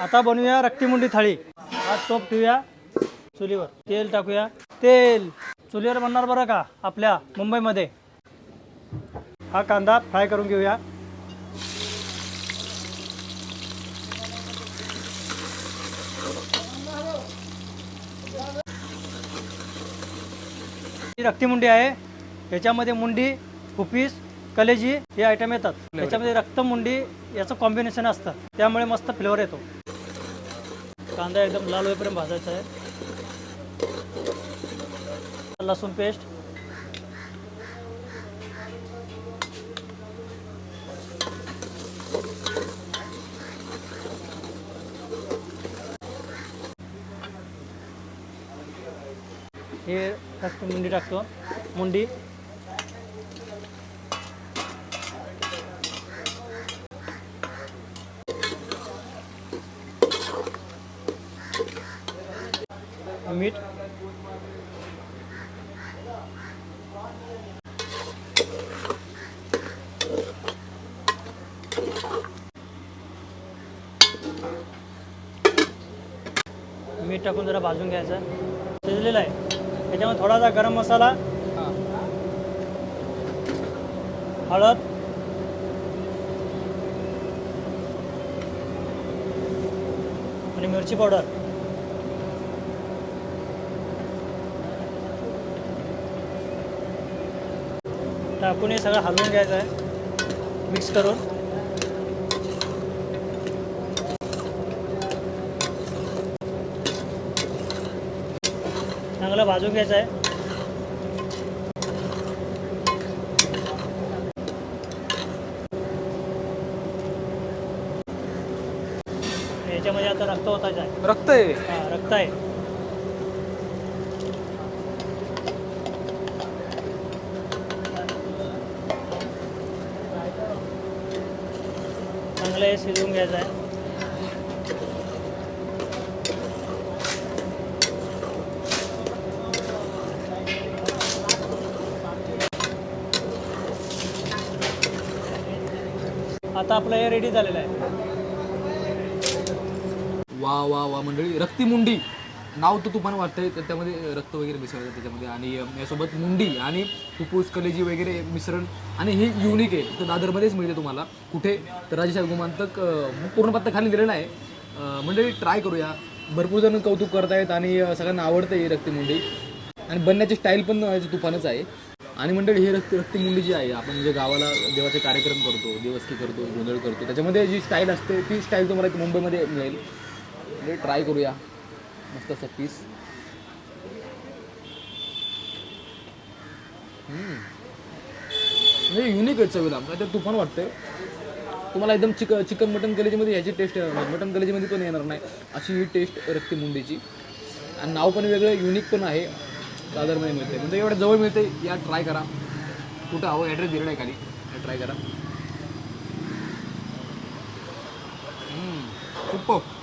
आता बनवूया रक्तीमुंडी थाळी. आज टोप ठेवूया चुलीवर. तेल टाकूया. तेल. चुलीवर बनणार बरं का? आपल्या मुंबईमध्ये. हा कांदा फ्राय करून घेऊया. ही रक्तीमुंडी आहे. याच्यामध्ये मुंडी फुपीस कलेजी हे आयटम येतात. त्याच्यामध्ये रक्तमुंडी याचं कॉम्बिनेशन असतं. त्यामुळे मस्त फ्लेवर येतो. कांदा एकदम लाल होईपर्यंत भाजायचा आहे लसूण पेस्ट। हे मुंडी टाकतो मुंडी। मीठ मीठ टाकून जरा भाजून घ्यायचं. शिजलेलं आहे. त्याच्यामध्ये थोडासा गरम मसाला हळद आणि मिरची पावडर. टाकून हे सगळं हलवून घ्यायचं आहे. मिक्स करून. चांगलं भाजून घ्यायचं आहे. याच्यामध्ये आता रक्त होताच आहे. रक्त आहे हा रक्त आहे चांगलं हे शिजवून घ्यायचं आहे. आता आपलं हे रेडी झालेलं आहे. वा वा वा मंडळी. रक्ती मुंडी. नाव तर तुफान वाटतंय तर त्यामध्ये रक्त वगैरे मिसळतं त्याच्यामध्ये आणि यासोबत मुंडी आणि फुफ्फुस कलेजी वगैरे मिश्रण आणि हे युनिक आहे. तर दादरमध्येच मिळते तुम्हाला. कुठे? तर राजेशाही गुमांतक पूर्ण पत्ता खाली दिलेला आहे. म्हणजे मंडळी ट्राय करूया. भरपूर जण कौतुक करतायत आणि सगळ्यांना आवडतं ही रक्तमुंडी आणि बनण्याची स्टाईल पण तुफानच आहे. आणि मंडळी हे रक्त रक्तमुंडी जी आहे आपण जे गावाला देवाचे कार्यक्रम करतो देवस्की करतो गोंधळ करतो त्याच्यामध्ये जी स्टाईल असते ती स्टाईल तुम्हाला मुंबईमध्ये मिळेल. म्हणजे ट्राय करूया. मस्त असं पीस म्हणजे युनिक आहे चवीला. काय ते तुफान वाटतंय. तुम्हाला एकदम चिक चिकन मटन कलेजीमध्ये ह्याची टेस्ट मटन कलेजीमध्ये पण येणार नाही. अशी ही टेस्ट रक्ती मुंडेची. आणि नाव पण वेगळं युनिक पण आहे. दादरमध्ये मिळते म्हणजे एवढं जवळ मिळते या ट्राय करा. कुठं हवं ॲड्रेस दिलेला आहे खाली. ट्राय करा. हम्म, खूप